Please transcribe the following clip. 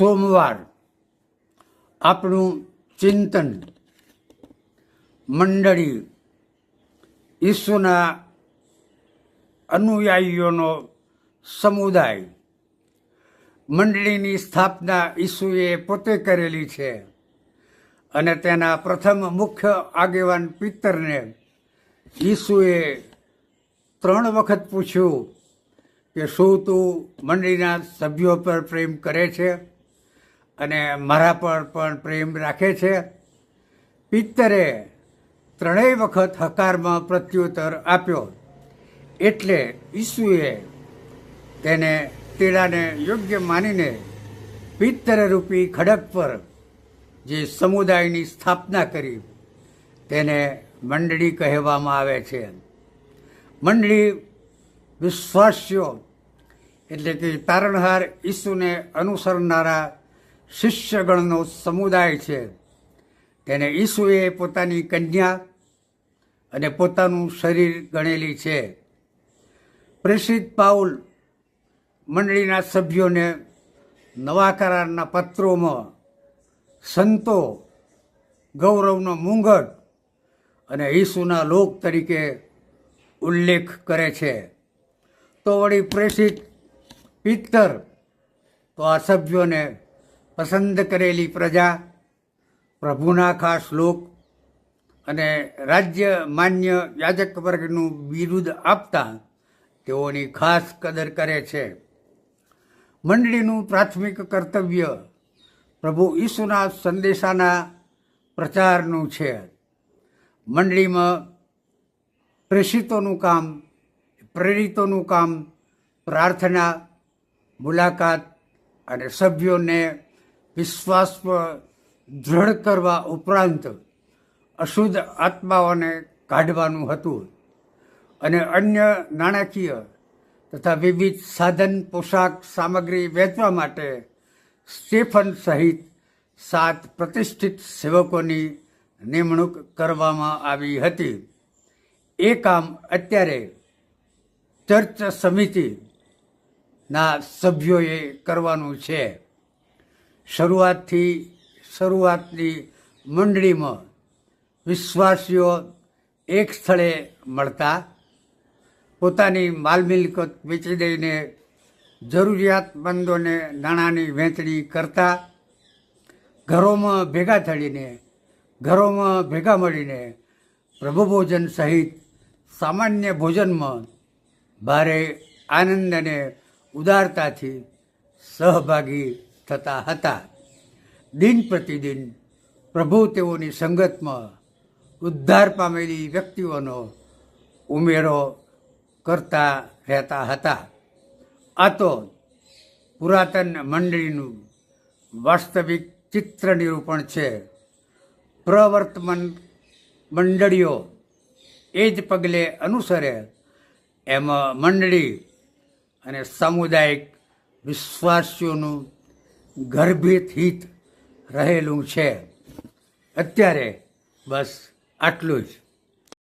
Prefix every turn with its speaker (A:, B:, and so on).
A: સોમવાર આપણું ચિંતન મંડળી ઈસુના અનુયાયીઓનો સમુદાય મંડળીની સ્થાપના ઈસુએ પોતે કરેલી છે અને તેના પ્રથમ મુખ્ય આગેવાન પિત્તરને ઈસુએ ત્રણ વખત પૂછ્યું કે શું તું મંડળીના સભ્યો પર પ્રેમ કરે છે? અને મારા પર પણ પ્રેમ રાખે છે. પિત્તરે ત્રણેય વખત હકારમાં પ્રત્યુત્તર આપ્યો. એટલે ઈસુએ તેને તેડાને યોગ્ય માનીને પિત્તરરૂપી ખડક પર જે સમુદાયની સ્થાપના કરી તેને મંડળી કહેવામાં આવે છે. મંડળી વિશ્વાસ્યો એટલે કે તારણહાર ઈસુને અનુસરનારા શિષ્યગણનો સમુદાય છે. તેને ઈસુએ પોતાની કન્યા અને પોતાનું શરીર ગણેલી છે. પ્રેષિત પાઉલ મંડળીના સભ્યોને નવા કરારના પત્રોમાં સંતો, ગૌરવનો મુંગટ અને ઈસુના લોક તરીકે ઉલ્લેખ કરે છે. તો વળી પ્રેષિત પિત્તર, તો આ સભ્યોને પસંદ કરેલી પ્રજા, પ્રભુના ખાસ લોક અને રાજ્ય માન્ય યાજક વર્ગનું બિરુદ આપતા તેઓની ખાસ કદર કરે છે. મંડળીનું પ્રાથમિક કર્તવ્ય પ્રભુ ઈસુના સંદેશાના પ્રચારનું છે. મંડળીમાં પ્રેષિતોનું કામ, પ્રેરિતોનું કામ, પ્રાર્થના, મુલાકાત અને સભ્યોને વિશ્વાસ પર દૃઢ કરવા ઉપરાંત અશુદ્ધ આત્માઓને કાઢવાનું હતું. અને અન્ય નાણાકીય તથા વિવિધ સાધન, પોશાક સામગ્રી વેચવા માટે સ્ટેફન સહિત સાત પ્રતિષ્ઠિત સેવકોની નિમણૂક કરવામાં આવી હતી. એ કામ અત્યારે ચર્ચ સમિતિના સભ્યોએ કરવાનું છે. શરૂઆતથી શરૂઆતની મંડળીમાં વિશ્વાસીઓ એક સ્થળે મળતા, પોતાની માલ મિલકત વેચી દઈને જરૂરિયાતમંદોને નાણાંની વહેંચણી કરતા, ઘરોમાં ભેગા થઈને ઘરોમાં ભેગા મળીને પ્રભુ ભોજન સહિત સામાન્ય ભોજનમાં ભારે આનંદ અને ઉદારતાથી સહભાગી થતા હતા. દિન પ્રતિદિન પ્રભુ તેઓની સંગતમાં ઉદ્ધાર પામેલી વ્યક્તિઓનો ઉમેરો કરતા રહેતા હતા. આ તો પુરાતન મંડળીનું વાસ્તવિક ચિત્ર નિરૂપણ છે. પ્રવર્તમાન મંડળીઓ એ જ પગલે અનુસરે એમાં મંડળી અને સામુદાયિક વિશ્વાસીઓનું ગર્ભિત રહેલું છે. અત્યારે બસ આટલું જ.